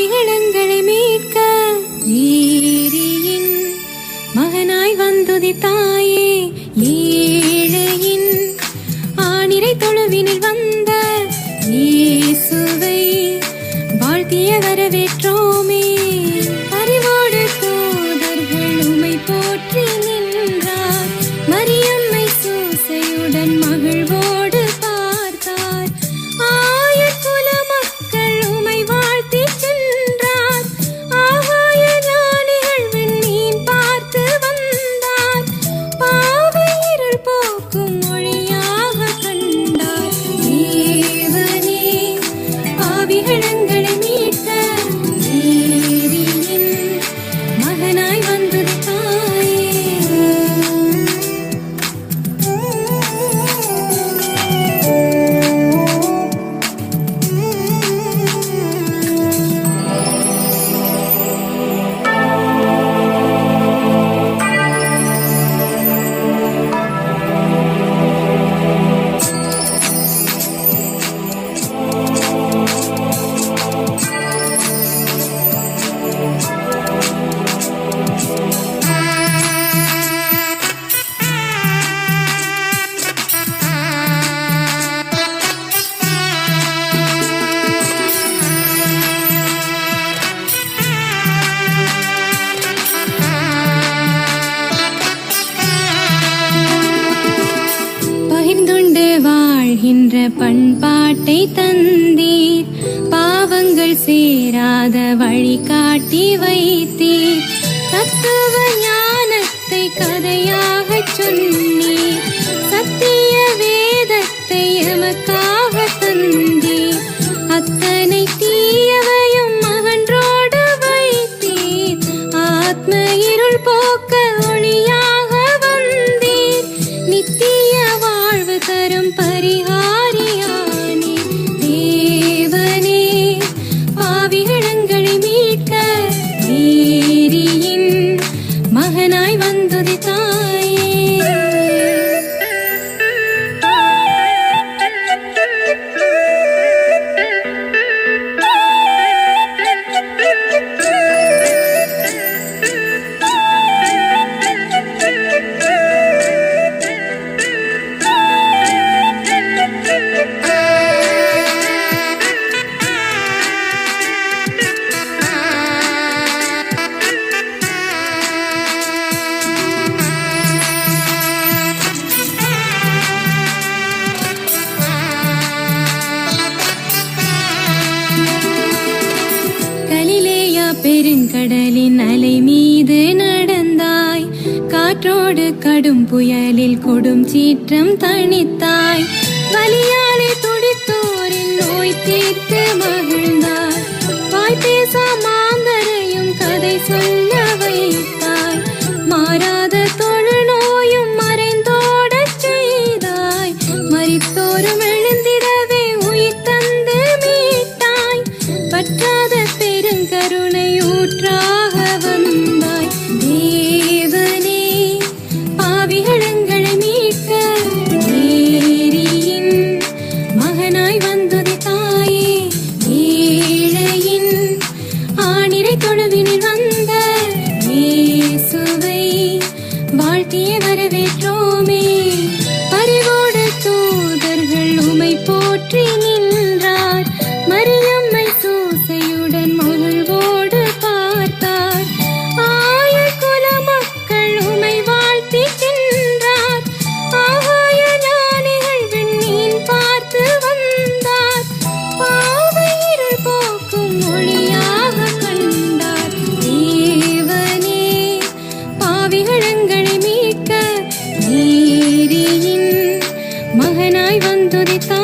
அவிகளங்களை மீட்க ஏரியின் மகனாய் வந்துதி தாயே ஏழையின் ஆணிரை தொழுவினில் வந்து yokum. பண்பாட்டை தந்தீர். பாவங்கள் சேராத வழி காட்டி வைத்தீர். தத்துவ ஞானத்தை கதையாக சொன்னீர். சத்திய வேதத்தை எமக்காக தந்தீர். அத்தனை தீயவையும் மகன்றோடு வைத்தீர். ஆத்ம இருள் போக்கு பெருங்கடலின் அலை மீது நடந்தாய். காற்றோடு கடும் புயலில் கொடும் சீற்றம் தணித்தாய். வலியாலே துடித்தோரின் நோய் தீர்த்து மகிழ்ந்தாய். வாய் பேசா மாந்தரையும் கதை சொல்ல பாவிகளங்களை மீட்க நேரியின் மகனாய் வந்தது தாயே. ஏழையின் ஆணிரை தொழுவினில் வந்த இயேசுவை வாழ்த்திய வரவேற்றோமே. பரிவோட தூதர்கள் உமை போற்றி dentro di te.